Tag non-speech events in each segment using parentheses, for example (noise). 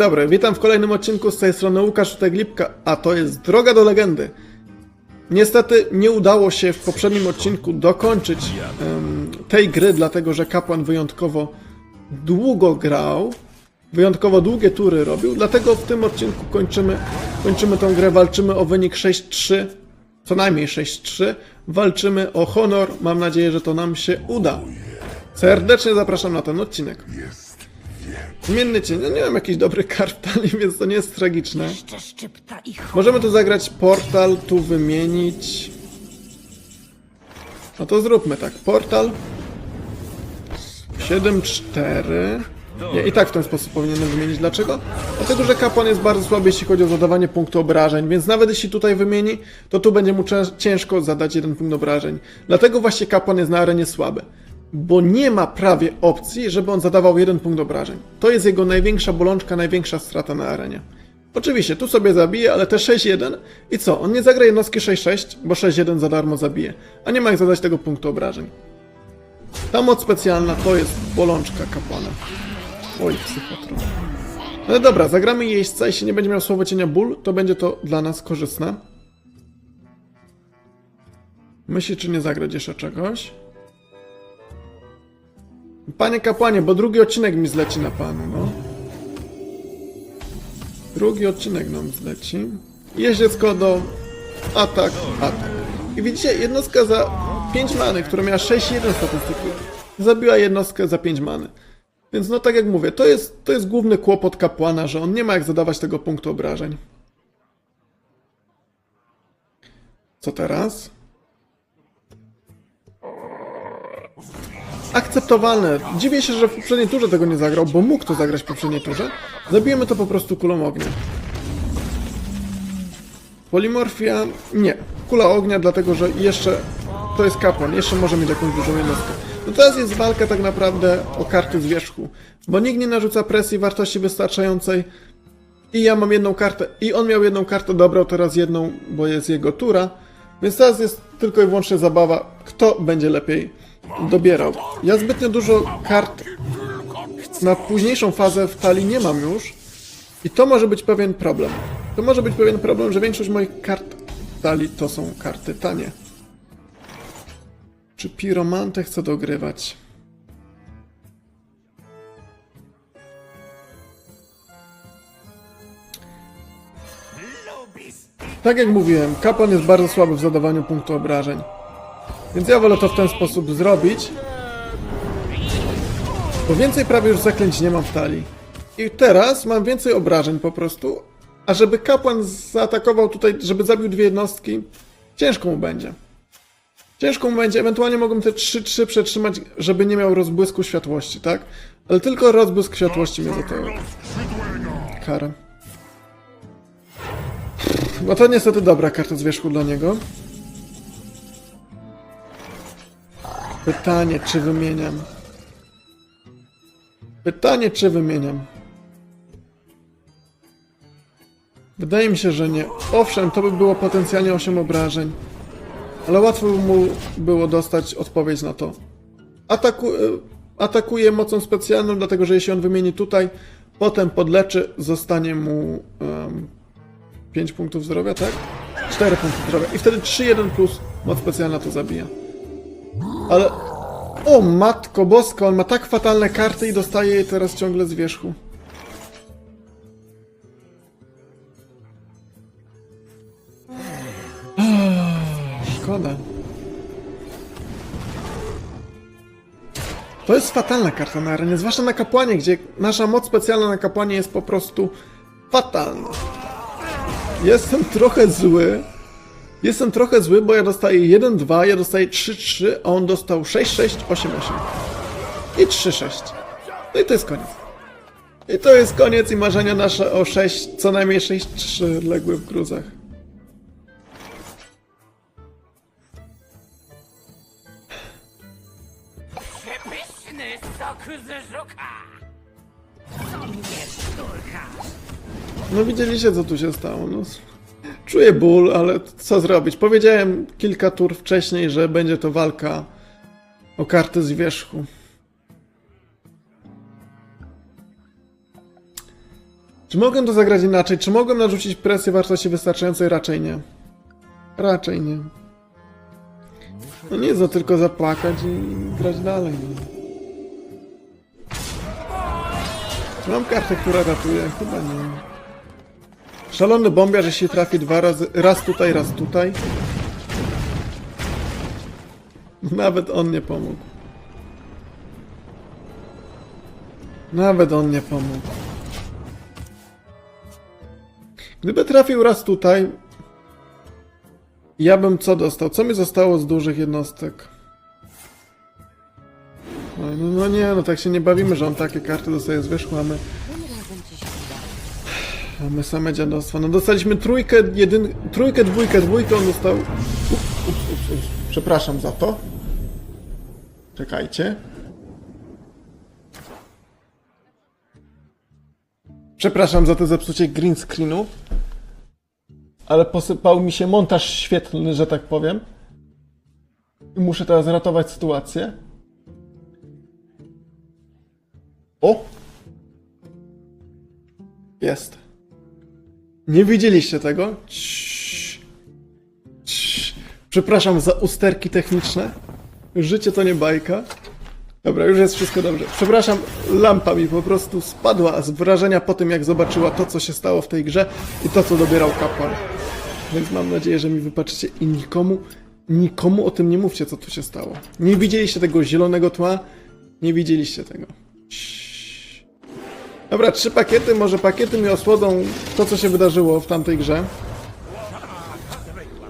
Dobry, witam w kolejnym odcinku z tej strony Łukasz Teglipka, a to jest Droga do Legendy. Niestety nie udało się w poprzednim odcinku dokończyć em, tej gry, dlatego że kapłan wyjątkowo długo grał, wyjątkowo długie tury robił, dlatego w tym odcinku kończymy, kończymy tą grę, walczymy o wynik 6-3, co najmniej 6-3, walczymy o honor, mam nadzieję, że to nam się uda. Serdecznie zapraszam na ten odcinek. Zmienny cień. No nie mam jakiś dobry kart talii, więc to nie jest tragiczne. Jeszcze szczypta i chodź. Możemy tu zagrać portal, tu wymienić. No to zróbmy tak. Portal. 7-4. Nie, i tak w ten sposób powinienem wymienić. Dlaczego? Dlatego, że kapłan jest bardzo słaby, jeśli chodzi o zadawanie punktu obrażeń, więc nawet jeśli tutaj wymieni, to tu będzie mu ciężko zadać jeden punkt obrażeń. Dlatego właśnie kapłan jest na arenie słaby. Bo nie ma prawie opcji, żeby on zadawał jeden punkt obrażeń. To jest jego największa bolączka, największa strata na arenie. Oczywiście, tu sobie zabije, ale te 6-1 i co? On nie zagra jednostki 6-6, bo 6-1 za darmo zabije, a nie ma jak zadać tego punktu obrażeń. Ta moc specjalna to jest bolączka kapłana. Oj, psychotron. No dobra, zagramy jeźdźca, jeśli nie będzie miał słowa cienia ból, to będzie to dla nas korzystne. Myśli, czy nie zagrać jeszcze czegoś? Panie kapłanie, bo drugi odcinek mi zleci na panu, no. Drugi odcinek nam zleci. Jeździecko do atak, atak. I widzicie, jednostka za 5 many, która miała 6-1 statystyki, zabiła jednostkę za 5 many. Więc no tak jak mówię, to jest, to jest główny kłopot kapłana, że on nie ma jak zadawać tego punktu obrażeń. Co teraz? Akceptowalne. Dziwię się, że w poprzedniej turze tego nie zagrał, bo mógł to zagrać w poprzedniej turze. Zabijemy to po prostu kulą ognia. Polimorfia? Nie. Kula ognia, dlatego że jeszcze to jest kapłan, jeszcze może mieć jakąś dużą jednostkę. No teraz jest walka tak naprawdę o karty z wierzchu, bo nikt nie narzuca presji wartości wystarczającej i ja mam jedną kartę i on miał jedną kartę, dobrał teraz jedną, bo jest jego tura, więc teraz jest tylko i wyłącznie zabawa, kto będzie lepiej dobierał. Ja zbytnio dużo kart na późniejszą fazę w talii nie mam już i to może być pewien problem. To może być pewien problem, że większość moich kart w talii to są karty tanie. Czy piromantę chcę dogrywać? Tak jak mówiłem, kapłan jest bardzo słaby w zadawaniu punktu obrażeń. Więc ja wolę to w ten sposób zrobić. Bo więcej prawie już zaklęć nie mam w talii. I teraz mam więcej obrażeń po prostu. A żeby kapłan zaatakował tutaj, żeby zabił dwie jednostki, ciężko mu będzie. Ciężko mu będzie, ewentualnie mogą te 3-3 przetrzymać, żeby nie miał rozbłysku światłości, tak? Ale tylko rozbłysk światłości mnie za to kara. No to niestety dobra karta z wierzchu dla niego. Pytanie, czy wymieniam? Pytanie, czy wymieniam? Wydaje mi się, że nie. Owszem, to by było potencjalnie 8 obrażeń. Ale łatwo by mu było dostać odpowiedź na to. Ataku y, atakuje mocą specjalną, dlatego że jeśli on wymieni tutaj, potem podleczy, zostanie mu um, 5 punktów zdrowia, tak? 4 punkty zdrowia. I wtedy 3-1 plus moc specjalna to zabija. Ale... O matko boska, on ma tak fatalne karty i dostaje je teraz ciągle z wierzchu. Szkoda. To jest fatalna karta na arenie, zwłaszcza na kapłanie, gdzie nasza moc specjalna na kapłanie jest po prostu fatalna. Jestem trochę zły. Jestem trochę zły, bo ja dostaję 1-2, ja dostaję 3-3, a on dostał 6-6, 8-8. I 3-6. No i to jest koniec. I to jest koniec i marzenia nasze o 6, co najmniej 6-3 legły w gruzach. No widzieliście co tu się stało. No, czuję ból, ale co zrobić? Powiedziałem kilka tur wcześniej, że będzie to walka o karty z wierzchu. Czy mogłem to zagrać inaczej? Czy mogłem narzucić presję wartości wystarczającej? Raczej nie. Raczej nie. No nie za tylko zapłakać i grać dalej. Czy mam kartę, która ratuje? Chyba nie. Szalony bombiarz, jeśli trafi dwa razy, raz tutaj, raz tutaj. Nawet on nie pomógł. Nawet on nie pomógł. Gdyby trafił raz tutaj, ja bym co dostał? Co mi zostało z dużych jednostek? No, no, no nie, no tak się nie bawimy, że on takie karty dostaje z wierzchu, a my, Tym razem ci się uda. a my same dziadostwa. No dostaliśmy trójkę, jedyn, trójkę, dwójkę, dwójkę, on dostał... Ups, ups, ups. Przepraszam za to. Czekajcie. Przepraszam za to zepsucie green screenu. Ale posypał mi się montaż świetlny, że tak powiem. I muszę teraz ratować sytuację. O! Jest. Nie widzieliście tego? Ciii. Ciii. Przepraszam za usterki techniczne. Życie to nie bajka. Dobra, już jest wszystko dobrze. Przepraszam, lampa mi po prostu spadła z wrażenia po tym, jak zobaczyła to, co się stało w tej grze i to, co dobierał kapłan. Więc mam nadzieję, że mi wybaczycie i nikomu, nikomu o tym nie mówcie, co tu się stało. Nie widzieliście tego zielonego tła? Nie widzieliście tego. Ciii. Dobra, trzy pakiety, może pakiety mi osłodzą to, co się wydarzyło w tamtej grze.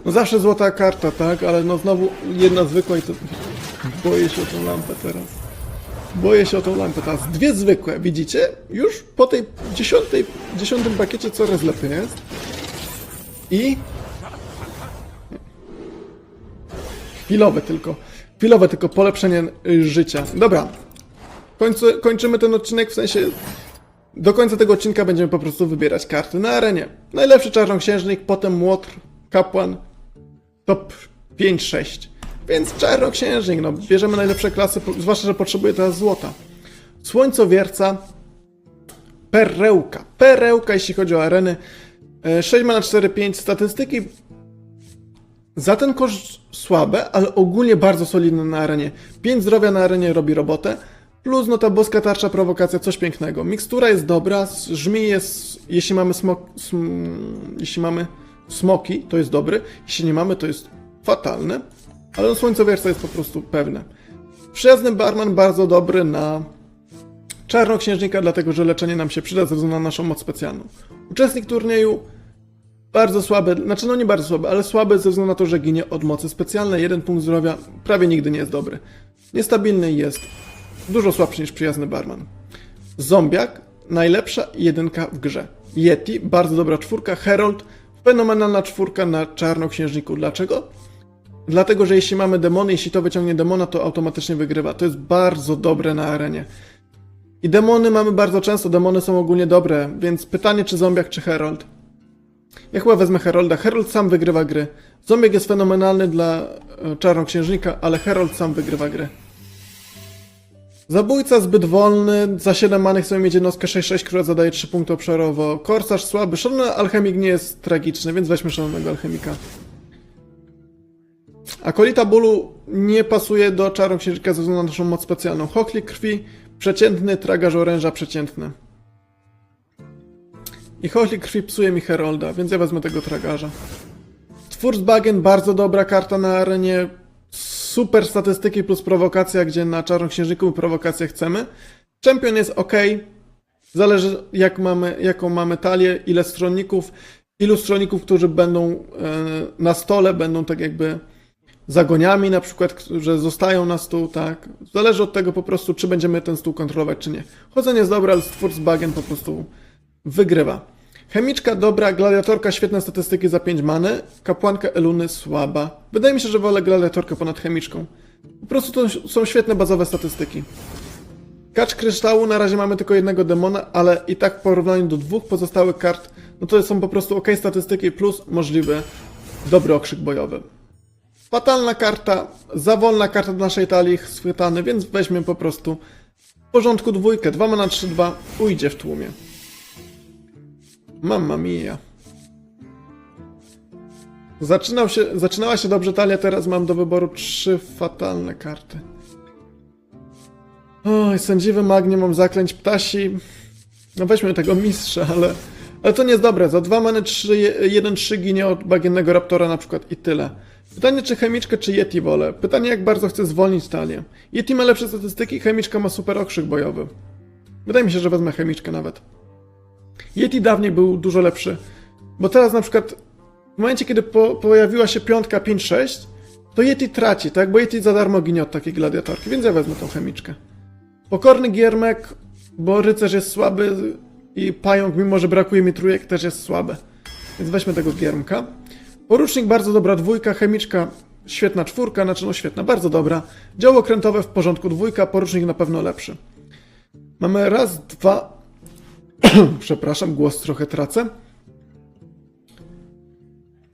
No zawsze złota karta, tak? Ale no znowu jedna zwykła i to... Boję się o tą lampę teraz. Boję się o tą lampę teraz. Dwie zwykłe, widzicie? Już po tej dziesiątej, dziesiątym pakiecie coraz lepiej jest. I... Chwilowe tylko. Chwilowe tylko polepszenie życia. Dobra. Końcu, kończymy ten odcinek, w sensie... Do końca tego odcinka będziemy po prostu wybierać karty na arenie. Najlepszy czarnoksiężnik, potem młotr, kapłan, top 5-6. Więc czarnoksiężnik, no bierzemy najlepsze klasy, zwłaszcza, że potrzebuje teraz złota. Słońcowierca, perełka. Perełka, jeśli chodzi o areny. E, 6 na 4-5 statystyki. Za ten koszt słabe, ale ogólnie bardzo solidne na arenie. 5 zdrowia na arenie robi robotę. Plus no ta boska tarcza, prowokacja, coś pięknego. Mikstura jest dobra, żmi jest, jeśli mamy smok, sm, jeśli mamy smoki, to jest dobry. Jeśli nie mamy, to jest fatalne. Ale no słońcowierca jest po prostu pewne. Przyjazny barman bardzo dobry na czarnoksiężnika, dlatego że leczenie nam się przyda ze względu na naszą moc specjalną. Uczestnik turnieju bardzo słaby, znaczy no nie bardzo słaby, ale słaby ze względu na to, że ginie od mocy specjalnej. Jeden punkt zdrowia prawie nigdy nie jest dobry. Niestabilny jest dużo słabszy niż przyjazny barman. Zombiak, najlepsza jedynka w grze. Yeti, bardzo dobra czwórka. Herald, fenomenalna czwórka na czarnoksiężniku. Dlaczego? Dlatego, że jeśli mamy demony, jeśli to wyciągnie demona, to automatycznie wygrywa. To jest bardzo dobre na arenie. I demony mamy bardzo często, demony są ogólnie dobre, więc pytanie, czy zombiak, czy Herald. Ja chyba wezmę Herolda. Herald sam wygrywa gry. Zombiak jest fenomenalny dla e, czarnoksiężnika, ale Herald sam wygrywa gry. Zabójca zbyt wolny, za 7 manych sobie mieć jednostkę 6-6, która zadaje 3 punkty obszarowo. Korsarz słaby, szalony alchemik nie jest tragiczny, więc weźmy szalonego alchemika. Akolita bólu nie pasuje do czarnoksiężnika ze względu na naszą moc specjalną. Choklik krwi, przeciętny, tragarz oręża, przeciętny. I choklik krwi psuje mi Herolda, więc ja wezmę tego tragarza. Twórzbagen, bardzo dobra karta na arenie. Super statystyki plus prowokacja, gdzie na czarnoksiężniku prowokację chcemy. Champion jest ok. Zależy jak mamy, jaką mamy talię, ile stronników, ilu stronników, którzy będą e, na stole, będą tak jakby zagoniami na przykład, że zostają na stół, tak. Zależy od tego po prostu, czy będziemy ten stół kontrolować, czy nie. Chodzenie jest dobre, ale Bagen po prostu wygrywa. Chemiczka dobra, gladiatorka świetne statystyki za 5 many, kapłanka Eluny słaba. Wydaje mi się, że wolę gladiatorkę ponad chemiczką. Po prostu to są świetne bazowe statystyki. Kacz kryształu, na razie mamy tylko jednego demona, ale i tak w porównaniu do dwóch pozostałych kart, no to są po prostu ok statystyki plus możliwy dobry okrzyk bojowy. Fatalna karta, za wolna karta do naszej talii schwytany, więc weźmy po prostu w porządku dwójkę, 2 na 3, 2, ujdzie w tłumie. Mamma mia. Zaczynał się, zaczynała się dobrze talia, teraz mam do wyboru trzy fatalne karty. Oj, sędziwy mag, nie mam zaklęć ptasi. No weźmy tego mistrza, ale... Ale to nie jest dobre. Za dwa many 3, 1, 3 ginie od bagiennego raptora na przykład i tyle. Pytanie, czy chemiczkę, czy Yeti wolę. Pytanie, jak bardzo chcę zwolnić talię. Yeti ma lepsze statystyki, chemiczka ma super okrzyk bojowy. Wydaje mi się, że wezmę chemiczkę nawet. Yeti dawniej był dużo lepszy. Bo teraz na przykład w momencie, kiedy po, pojawiła się piątka 5-6, to Yeti traci, tak? Bo Yeti za darmo ginie od takiej gladiatorki, więc ja wezmę tą chemiczkę. Pokorny giermek, bo rycerz jest słaby i pająk, mimo że brakuje mi trójek, też jest słaby. Więc weźmy tego giermka. Porucznik bardzo dobra dwójka, chemiczka świetna czwórka, znaczy no świetna, bardzo dobra. Działo okrętowe w porządku dwójka, porucznik na pewno lepszy. Mamy raz, dwa... (coughs) Przepraszam, głos trochę tracę.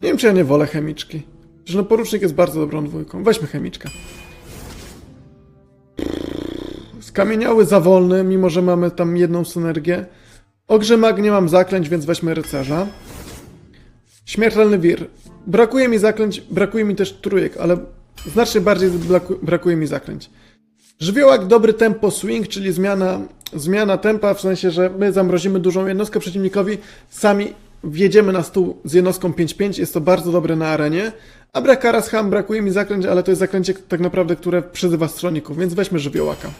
Nie wiem, czy ja nie wolę chemiczki. Że no porucznik jest bardzo dobrą dwójką. Weźmy chemiczkę. Skamieniały za wolny, mimo że mamy tam jedną synergię. Ogrze mag nie mam zaklęć, więc weźmy rycerza. Śmiertelny wir. Brakuje mi zaklęć, brakuje mi też trójek, ale znacznie bardziej braku- brakuje mi zaklęć. Żywiołak dobry tempo swing, czyli zmiana, zmiana tempa, w sensie, że my zamrozimy dużą jednostkę przeciwnikowi, sami wjedziemy na stół z jednostką 5-5, jest to bardzo dobre na arenie. A Brakaras Ham brakuje mi zaklęć, ale to jest zaklęcie tak naprawdę, które przyzywa stronników, więc weźmy żywiołaka.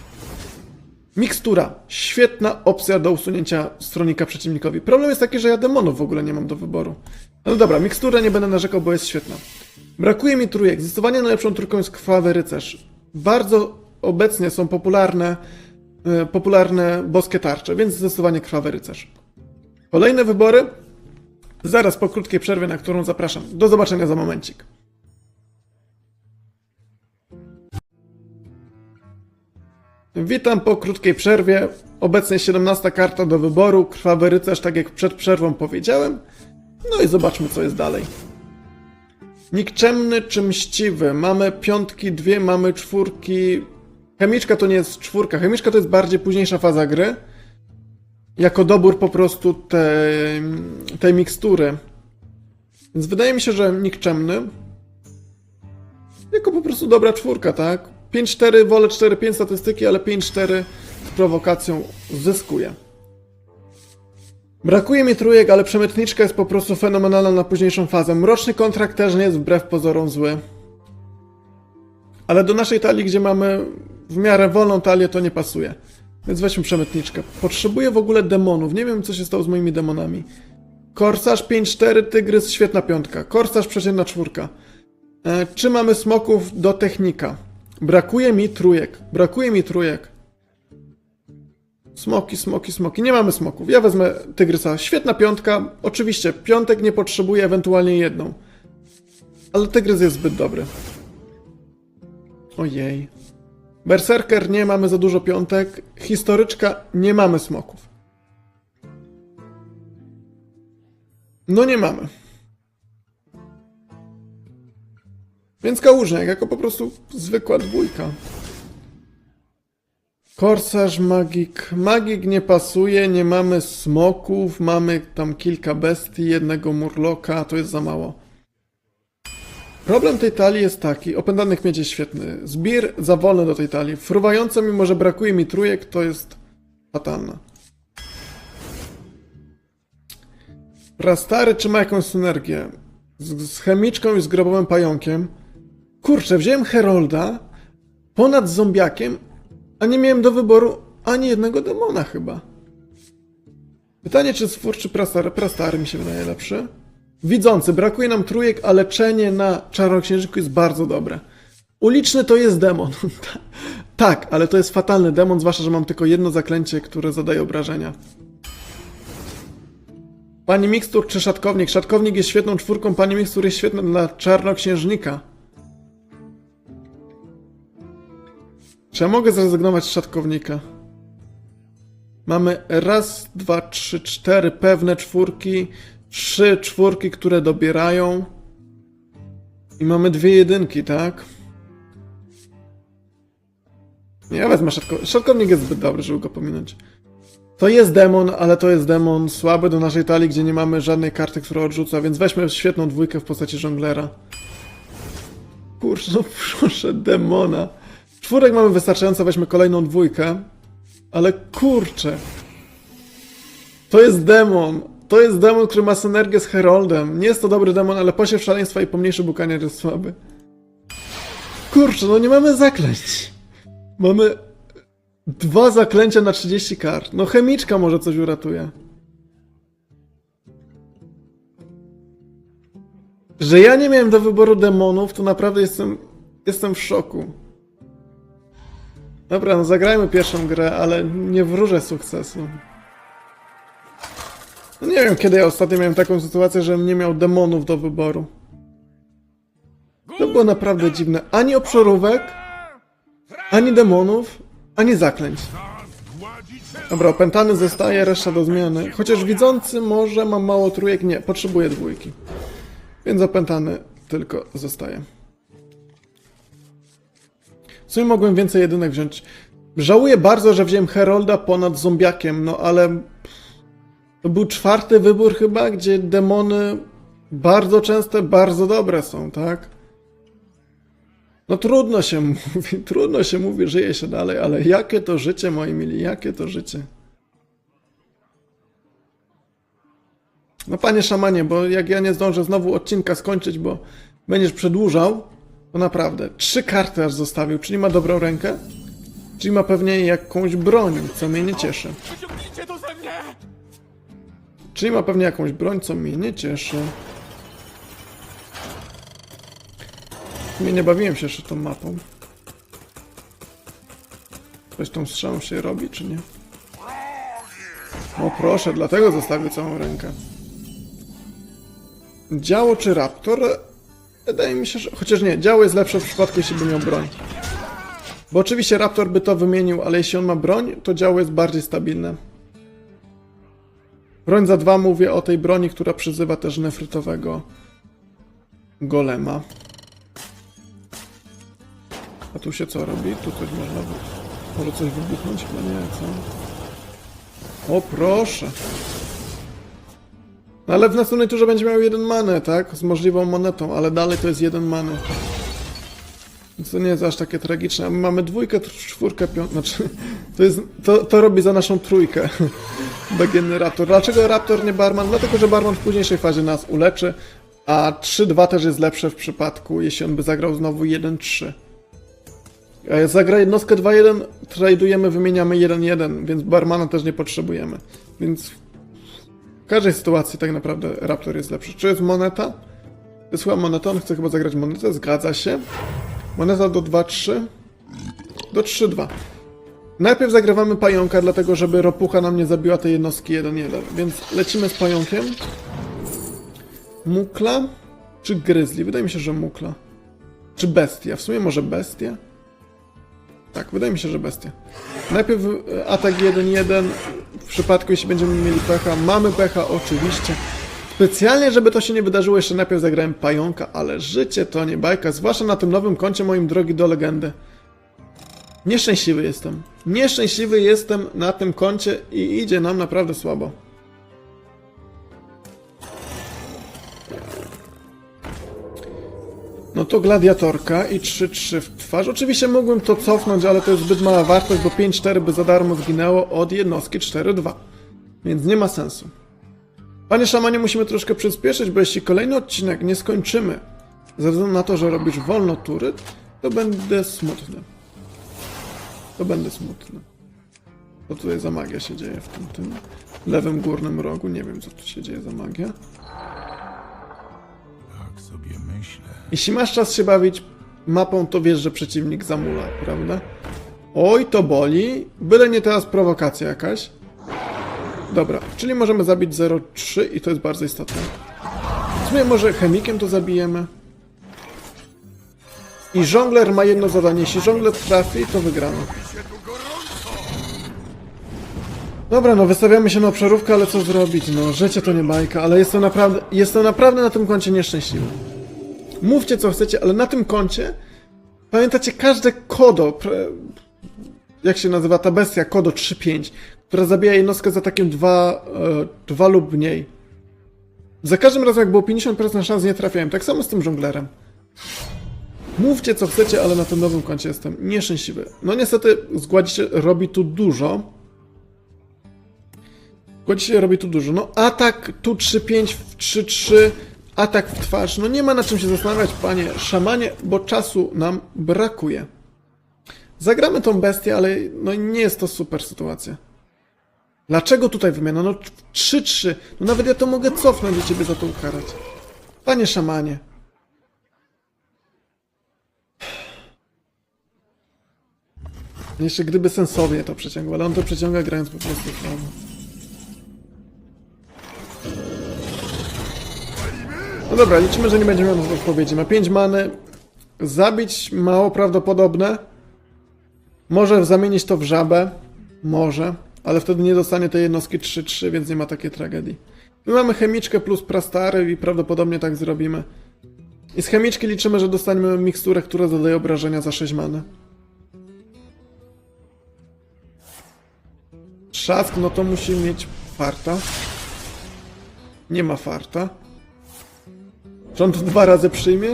Mikstura. Świetna opcja do usunięcia stronika przeciwnikowi. Problem jest taki, że ja demonów w ogóle nie mam do wyboru. No dobra, miksturę nie będę narzekał, bo jest świetna. Brakuje mi trójek. Zdecydowanie najlepszą trójką jest krwawy rycerz. Bardzo obecnie są popularne, popularne boskie tarcze, więc zdecydowanie krwawy rycerz. Kolejne wybory zaraz po krótkiej przerwie, na którą zapraszam. Do zobaczenia za momencik. Witam po krótkiej przerwie. Obecnie 17 karta do wyboru, krwawy rycerz, tak jak przed przerwą powiedziałem. No i zobaczmy, co jest dalej. Nikczemny czy mściwy? Mamy piątki, dwie, mamy czwórki. Chemiczka to nie jest czwórka, chemiczka to jest bardziej późniejsza faza gry. Jako dobór po prostu tej, tej mikstury. Więc wydaje mi się, że nikczemny. Jako po prostu dobra czwórka, tak? 5-4, wolę 4-5 statystyki, ale 5-4 z prowokacją zyskuje. Brakuje mi trójek, ale przemytniczka jest po prostu fenomenalna na późniejszą fazę. Mroczny kontrakt też nie jest wbrew pozorom zły. Ale do naszej talii, gdzie mamy w miarę wolną talię, to nie pasuje. Więc weźmy przemytniczkę. Potrzebuję w ogóle demonów. Nie wiem, co się stało z moimi demonami. Korsarz 5-4, Tygrys, świetna piątka. Korsarz przeciętna czwórka. E, czy mamy smoków do technika? Brakuje mi trójek. Brakuje mi trójek. Smoki, smoki, smoki. Nie mamy smoków. Ja wezmę Tygrysa. Świetna piątka. Oczywiście, piątek nie potrzebuje ewentualnie jedną. Ale Tygrys jest zbyt dobry. Ojej. Berserker nie mamy za dużo piątek. Historyczka nie mamy smoków. No nie mamy. Więc kałużniak, jako po prostu zwykła dwójka. Korsarz, magik. Magik nie pasuje, nie mamy smoków, mamy tam kilka bestii, jednego murloka, to jest za mało. Problem tej talii jest taki, opętanych miedź jest świetny. Zbir za wolny do tej talii. Fruwające, mimo że brakuje mi trójek, to jest fatalna. Prastary czy ma jakąś synergię? Z, z chemiczką i z grobowym pająkiem. Kurczę, wziąłem Herolda ponad zombiakiem, a nie miałem do wyboru ani jednego demona chyba. Pytanie, czy stwór, czy prastary? Prastary mi się wydaje lepszy. Widzący, brakuje nam trójek, a leczenie na czarnoksiężniku jest bardzo dobre. Uliczny to jest demon. (laughs) tak, ale to jest fatalny demon, zwłaszcza, że mam tylko jedno zaklęcie, które zadaje obrażenia. Pani Mikstur czy Szatkownik? Szatkownik jest świetną czwórką, Pani Mikstur jest świetna dla czarnoksiężnika. Czy ja mogę zrezygnować z szatkownika? Mamy raz, dwa, trzy, cztery pewne czwórki, trzy czwórki, które dobierają. I mamy dwie jedynki, tak? Nie, Ja wezmę szatkownik. Szatkownik jest zbyt dobry, żeby go pominąć. To jest demon, ale to jest demon słaby do naszej talii, gdzie nie mamy żadnej karty, która odrzuca, więc weźmy świetną dwójkę w postaci żonglera. Kurczę, no proszę, demona. Czwórek mamy wystarczająco, weźmy kolejną dwójkę. Ale kurczę. To jest demon. To jest demon, który ma synergię z Heroldem. Nie jest to dobry demon, ale posiew szaleństwa i pomniejszy bukanier jest słaby. Kurczę, no nie mamy zaklęć. Mamy dwa zaklęcia na 30 kart. No chemiczka może coś uratuje. Że ja nie miałem do wyboru demonów, to naprawdę jestem, jestem w szoku. Dobra, no zagrajmy pierwszą grę, ale nie wróżę sukcesu. No nie wiem, kiedy ja ostatnio miałem taką sytuację, żebym nie miał demonów do wyboru. To było naprawdę dziwne. Ani obszarówek, ani demonów, ani zaklęć. Dobra, opętany zostaje, reszta do zmiany. Chociaż widzący może mam mało trójek, nie, potrzebuję dwójki. Więc opętany tylko zostaje. W sumie mogłem więcej jedynek wziąć. Żałuję bardzo, że wziąłem Herolda ponad zombiakiem, no ale to był czwarty wybór chyba, gdzie demony bardzo często bardzo dobre są, tak? No trudno się (laughs) mówi, trudno się mówi, żyje się dalej, ale jakie to życie, moi mili, jakie to życie. No panie szamanie, bo jak ja nie zdążę znowu odcinka skończyć, bo będziesz przedłużał, to naprawdę, trzy karty aż zostawił, czyli ma dobrą rękę, czyli ma pewnie jakąś broń, co mnie nie cieszy. Czyli ma pewnie jakąś broń, co mnie nie cieszy. Mnie nie bawiłem się jeszcze tą mapą. Coś tą strzałą się robi, czy nie? O proszę, dlatego zostawię całą rękę. Działo czy raptor? Wydaje mi się, że... Chociaż nie, działo jest lepsze w przypadku, jeśli by miał broń. Bo oczywiście raptor by to wymienił, ale jeśli on ma broń, to działo jest bardziej stabilne. Broń za dwa mówię o tej broni, która przyzywa też nefrytowego golema. A tu się co robi? Tu coś można... Może coś wybuchnąć? Chyba nie, co? O proszę! No ale w następnej turze będzie miał jeden manę, tak? Z możliwą monetą, ale dalej to jest jeden many. Więc to nie jest aż takie tragiczne. A my mamy dwójkę, czwórkę, piątkę. Znaczy, (laughs) to, jest, to, to robi za naszą trójkę. Bagienny Raptor. Dlaczego Raptor, nie Barman? Dlatego, że Barman w późniejszej fazie nas uleczy, a 3-2 też jest lepsze w przypadku, jeśli on by zagrał znowu 1-3. A jak zagra jednostkę 2-1, tradujemy, wymieniamy 1-1, więc Barmana też nie potrzebujemy. Więc w każdej sytuacji tak naprawdę Raptor jest lepszy. Czy jest moneta? Wysłała monetę, on chce chyba zagrać monetę, zgadza się. Moneta do 2-3. Do 3-2. Najpierw zagrywamy pająka, dlatego żeby ropucha nam nie zabiła tej jednostki 1-1. Więc lecimy z pająkiem. Mukla czy gryzli? Wydaje mi się, że mukla. Czy bestia? W sumie może bestia? Tak, wydaje mi się, że bestia. Najpierw e, atak 1-1. W przypadku, jeśli będziemy mieli pecha. Mamy pecha, oczywiście. Specjalnie, żeby to się nie wydarzyło, jeszcze najpierw zagrałem pająka, ale życie to nie bajka, zwłaszcza na tym nowym koncie moim drogi do legendy. Nieszczęśliwy jestem. Nieszczęśliwy jestem na tym koncie i idzie nam naprawdę słabo. No to gladiatorka i 3-3 w twarz. Oczywiście mógłbym to cofnąć, ale to jest zbyt mała wartość, bo 5-4 by za darmo zginęło od jednostki 4-2. Więc nie ma sensu. Panie szamanie, musimy troszkę przyspieszyć, bo jeśli kolejny odcinek nie skończymy, ze względu na to, że robisz wolno tury, to będę smutny. To będę smutny. Co tutaj za magia się dzieje w tym, tym lewym górnym rogu? Nie wiem, co tu się dzieje za magia. Tak sobie myślę. Jeśli masz czas się bawić mapą, to wiesz, że przeciwnik zamula, prawda? Oj, to boli. Byle nie teraz prowokacja jakaś. Dobra, czyli możemy zabić 0,3 i to jest bardzo istotne. W sumie może chemikiem to zabijemy. I żongler ma jedno zadanie. Jeśli żongler trafi, to wygrano. Dobra, no wystawiamy się na obszarówkę, ale co zrobić? No, życie to nie bajka, ale jestem naprawdę, naprawdę na tym koncie nieszczęśliwy. Mówcie co chcecie, ale na tym koncie pamiętacie każde kodo, jak się nazywa ta bestia, kodo 3.5, która zabija jednostkę za takim dwa, e, dwa lub mniej. Za każdym razem, jak było 50% szans, nie trafiałem. Tak samo z tym żonglerem. Mówcie co chcecie, ale na tym nowym koncie jestem nieszczęśliwy. No niestety, zgładzicie robi tu dużo. Zgładzicie robi tu dużo. No atak tu 3-5 w 3-3, atak w twarz. No nie ma na czym się zastanawiać, panie szamanie, bo czasu nam brakuje. Zagramy tą bestię, ale no nie jest to super sytuacja. Dlaczego tutaj wymiana? No 3-3. No nawet ja to mogę cofnąć i ciebie za to ukarać. Panie szamanie. Jeszcze gdyby sensownie to przeciągał, ale on to przeciąga grając po prostu prawo. No dobra, liczymy, że nie będzie miał odpowiedzi. Ma 5 many. Zabić mało prawdopodobne. Może zamienić to w żabę. Może. Ale wtedy nie dostanie tej jednostki 3-3, więc nie ma takiej tragedii. My mamy chemiczkę plus prastary i prawdopodobnie tak zrobimy. I z chemiczki liczymy, że dostaniemy miksturę, która zadaje obrażenia za 6 many. Trzask, no to musi mieć farta. Nie ma farta. Czy on to dwa razy przyjmie?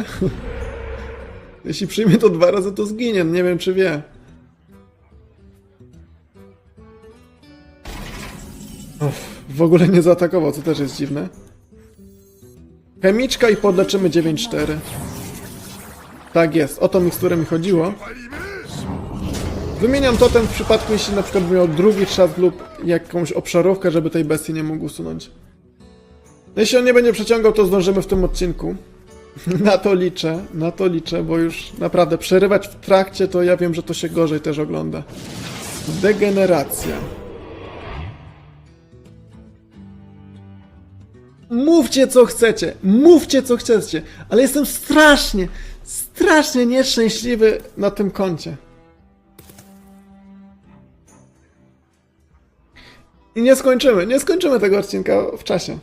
(laughs) Jeśli przyjmie to dwa razy, to zginie. Nie wiem, czy wie. W ogóle nie zaatakował, co też jest dziwne. Chemiczka i podleczymy 9-4. Tak jest, o tą miksturę mi chodziło. Wymieniam totem w przypadku, jeśli na przykład miał drugi trzask lub jakąś obszarówkę, żeby tej bestii nie mógł usunąć. No Jeśli on nie będzie przeciągał, to zdążymy w tym odcinku. (laughs) Na to liczę, na to liczę, bo już naprawdę przerywać w trakcie, to ja wiem, że to się gorzej też ogląda. Degeneracja. Mówcie co chcecie, mówcie co chcecie, ale jestem strasznie, strasznie nieszczęśliwy na tym koncie. I nie skończymy, nie skończymy tego odcinka w czasie.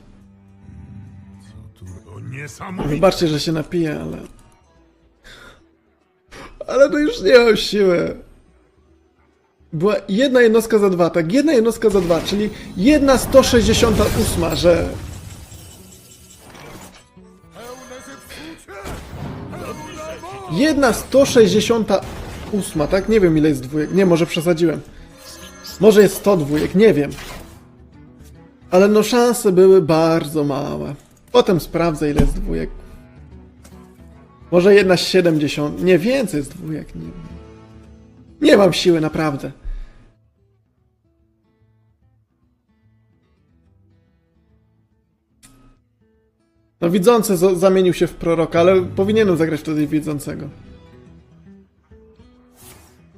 To niesamowite. Wybaczcie, że się napiję, ale... Ale to już nie mam siły. Była jedna jednostka za dwa, tak? Jedna jednostka za dwa, czyli jedna 168, że... Jedna 168, tak? Nie wiem ile jest dwójek. Nie, może przesadziłem. Może jest 100 dwójek, nie wiem. Ale no szanse były bardzo małe. Potem sprawdzę ile jest dwójek. Może jedna z 70. Nie więcej jest dwójek. Nie, nie mam siły, naprawdę. No widzący zamienił się w proroka, ale powinienem zagrać wtedy widzącego.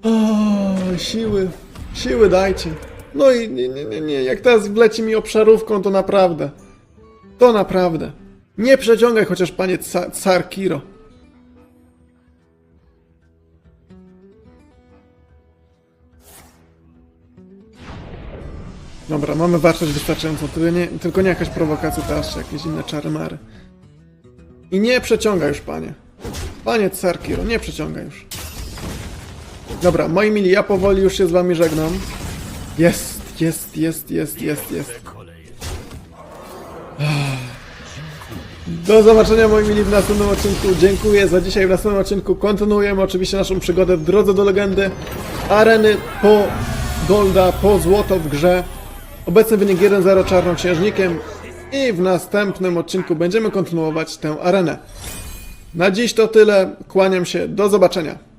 O, siły. Siły dajcie. No i nie, nie, nie, nie. Jak teraz wleci mi obszarówką, to naprawdę. To naprawdę. Nie przeciągaj chociaż panie ca car Kiro. Dobra, mamy wartość wystarczającą, tylko nie, tylko nie jakaś prowokacja teraz, czy jakieś inne czary mary. I nie przeciąga już, panie. Panie car Kiro, nie przeciąga już. Dobra, moi mili, ja powoli już się z wami żegnam. Jest, jest, jest, jest, jest, jest. Do zobaczenia moi mili w następnym odcinku. Dziękuję za dzisiaj. W następnym odcinku kontynuujemy oczywiście naszą przygodę w drodze do legendy. Areny po Golda, po złoto w grze. Obecny wynik 1-0 czarnoksiężnikiem. I w następnym odcinku będziemy kontynuować tę arenę. Na dziś to tyle. Kłaniam się. Do zobaczenia.